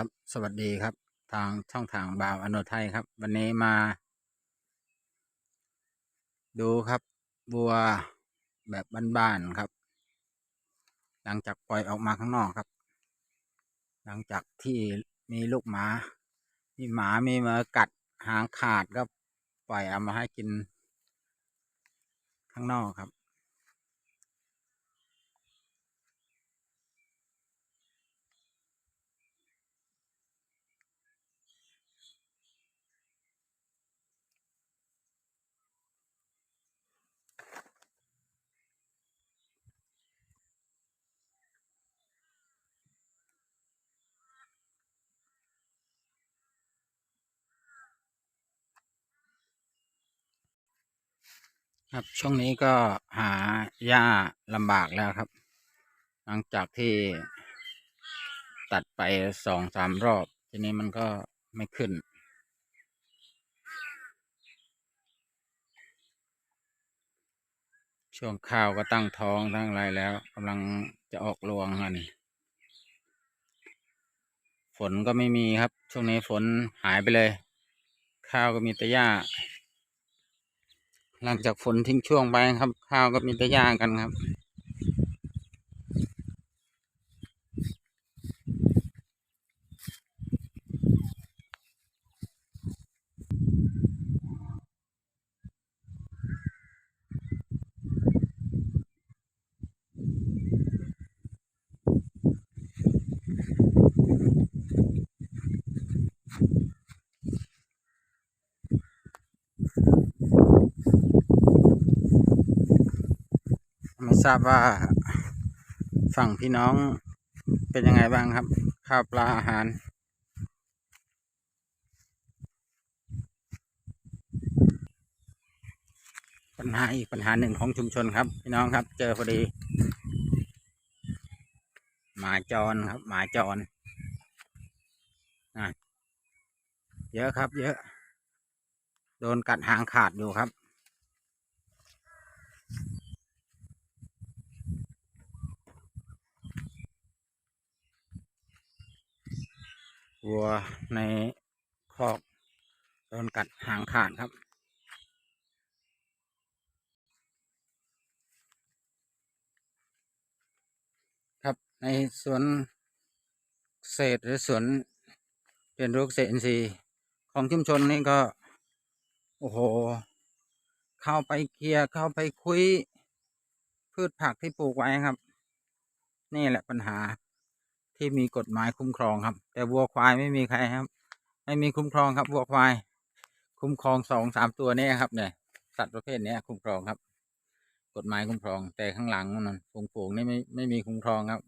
ครับสวัสดีครับ ทางช่องทางบาวอโนไทยครับ วันนี้มา ดูครับวัวแบบบ้านๆครับ หลังจากปล่อยออกมาข้างนอกครับ หลังจากที่มีลูกหมามีหมามีมากัดหางขาดก็ปล่อยเอามาให้กิน ข้างนอกครับ ครับช่วงนี้ก็หาหญ้าลำบากแล้วครับ หลังจากที่ตัดไปสองสามรอบ ทีนี้มันก็ไม่ขึ้น ช่วงข้าวก็ตั้งท้องตั้งอะไรแล้วกำลังจะออกรวงอันนี้ฝนก็ไม่มีครับ ช่วงนี้ฝนหายไปเลย ข้าวก็มีแต่หญ้า หลังจากฝนทิ้งช่วงไปครับ ข้าวก็มีแต่หญ้ากันครับ ทราบว่าฝั่งพี่น้องเป็นยังไงบ้างครับ ข้าวปลาอาหาร ปัญหาอีกปัญหาหนึ่งของชุมชนครับ พี่น้องครับ เจอพอดี หมาจรครับ หมาจรเยอะครับ เยอะ โดนกัดหางขาดอยู่ครับ วัวในคอกโดนกัดหางขาดครับ ครับในสวนเกษหรือสวนเรียนรู้เกษตรอินทรีย์ของชุมชนนี่ก็ โอ้โห เข้าไปเคลียร์เข้าไปคุยพืชผักที่ปลูกไว้ครับ นี่แหละปัญหา ที่มีกฎหมายคุ้มครองครับ แต่วัวควายไม่มีใครครับ ไม่มีคุ้มครองครับวัวควาย คุ้มครองสองสามตัวเนี่ยครับเนี่ยสัตว์ประเภทเนี้ยคุ้มครองครับ กฎหมายคุ้มครอง แต่ข้างหลังนั่นฝูงๆนี่ไม่ไม่มีคุ้มครองครับ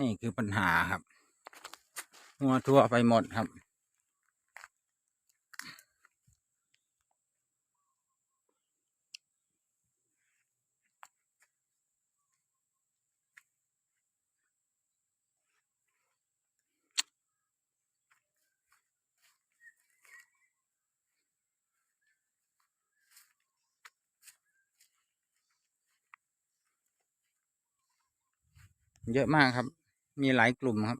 นี่คือปัญหาครับงัวทั่วไปหมดครับ เยอะมากครับ มีหลายกลุ่มครับ